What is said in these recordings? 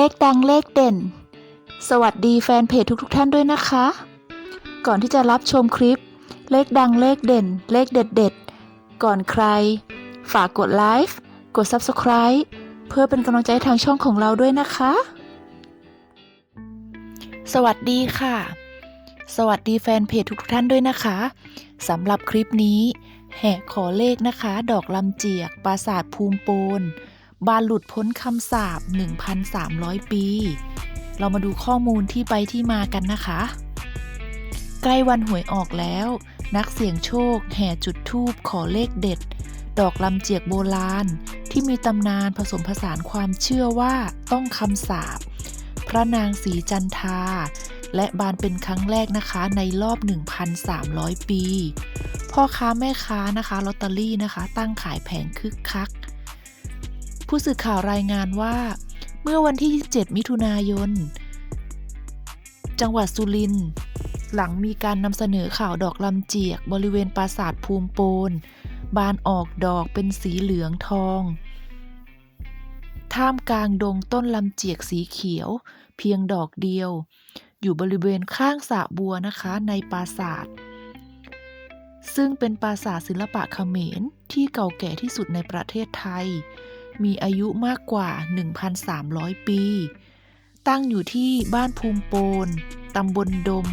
เลขดังเลขเด่น สวัสดีแฟนเพจทุกๆทท่านด้วยนะคะ ก่อนที่จะรับชมคลิป เลขดังเลขเด่น เลขเด็ดๆก่อนใคร ฝากกดไลค์กด Subscribe เพื่อเป็นกำลังใจใทางช่องของเราด้วยนะคะ สวัสดีค่ะ สวัสดีแฟนเพจทุกๆท่านด้วยนะคะสำหรับคลิปนี้ แหกขอเลขนะคะ ดอกลำเจียกปราสาทภูมิปน บานหลุดพ้นคำสาป1,300 ปี เรามาดูข้อมูลที่ไปที่มากันนะคะ ใกล้วันหวยออกแล้ว นักเสี่ยงโชค แห่จุดธูปขอเลขเด็ด ดอกลำเจียกโบราณ ที่มีตำนานผสมผสานความเชื่อว่าต้องคำสาปพระนางสีจันทา และบานเป็นครั้งแรกนะคะในรอบ 1,300 ปี พ่อค้าแม่ค้านะคะลอตเตอรี่นะคะ ตั้งขายแผงคึกคัก ผู้สื่อข่าวรายงานว่า เมื่อวันที่ 27 มิถุนายน จังหวัดสุรินทร์หลังมีการนำเสนอข่าวดอกลำเจียก บริเวณปราสาทภูมิโปน บานออกดอกเป็นสีเหลืองทอง ท่ามกลางดงต้นลำเจียกสีเขียว เพียงดอกเดียว อยู่บริเวณข้างสระบัวนะคะในปราสาทซึ่งเป็นปราสาทศิลปะเขมรที่เก่าแก่ที่สุดในประเทศไทย มีอายุมากกว่า 1,300 ปี ตั้งอยู่ที่บ้านภูมิโปนตำบลดม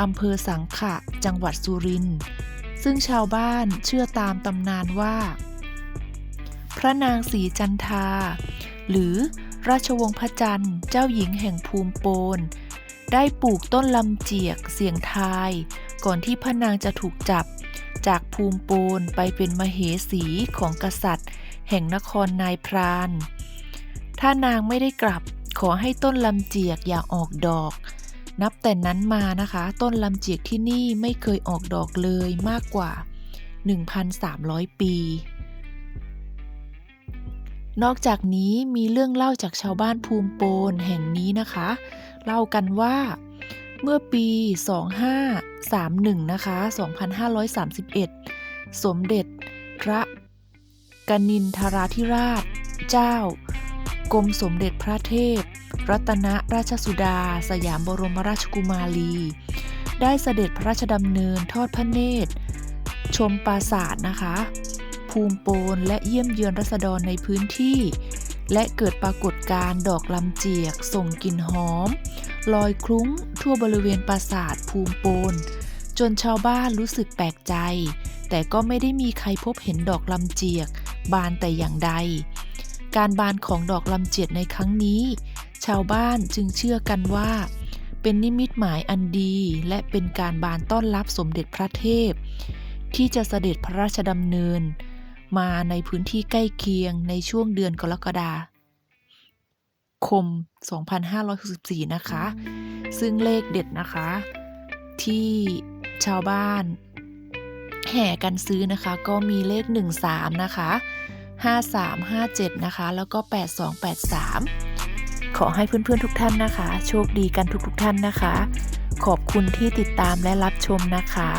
อำเภอสังขะ จังหวัดสุรินทร์ ซึ่งชาวบ้านเชื่อตามตำนานว่า พระนางสีจันทา หรือราชวงศ์พระจันทร์เจ้าหญิงแห่งภูมิโปน ได้ปลูกต้นลำเจียกเสียงทาย ก่อนที่พระนางจะถูกจับจากภูมิโปนไปเป็นมเหสีของกษัตริย์ แห่งนครนายพราน ถ้านางไม่ได้กลับขอให้ต้นลำเจียกอย่าออกดอก นับแต่นั้นมานะคะ ต้นลำเจียกที่นี่ไม่เคยออกดอกเลยมากกว่า 1,300 ปี นอกจากนี้มีเรื่องเล่าจากชาวบ้านภูมิโปนแห่งนี้นะคะ เล่ากันว่าเมื่อปี 2531 นะคะ 2531 สมเด็จพระ กนินทราธิราช เจ้า กรมสมเด็จพระเทพ รัตนราชสุดา สยามบรมราชกุมารี ได้เสด็จพระราชดำเนินทอดพระเนตร ชมปราสาทนะคะ ภูมิโปนและเยี่ยมเยือนรัษฎรในพื้นที่ และเกิดปรากฏการณ์ดอกลำเจียก ส่งกลิ่นหอม ลอยคลุ้งทั่วบริเวณปราสาทภูมิโปนจนชาวบ้านรู้สึกแปลกใจ แต่ก็ไม่ได้มีใครพบเห็นดอกลำเจียก บานแต่อย่างใด การบานของดอกลำเจียกในครั้งนี้ ชาวบ้านจึงเชื่อกันว่า เป็นนิมิตหมายอันดี และเป็นการบานต้อนรับสมเด็จพระเทพ ที่จะเสด็จพระราชดำเนิน มาในพื้นที่ใกล้เคียงในช่วงเดือนกรกฎาคม 2564 นะคะ ซึ่งเลขเด็ดนะคะ ที่ชาวบ้าน แห่กันซื้อนะคะ ก็มีเลข 13 นะคะ 5357 นะคะ แล้วก็ 8283 ขอให้เพื่อนๆทุกท่านนะคะ โชคดีกันทุกๆท่านนะคะ ขอบคุณที่ติดตามและรับชมนะคะ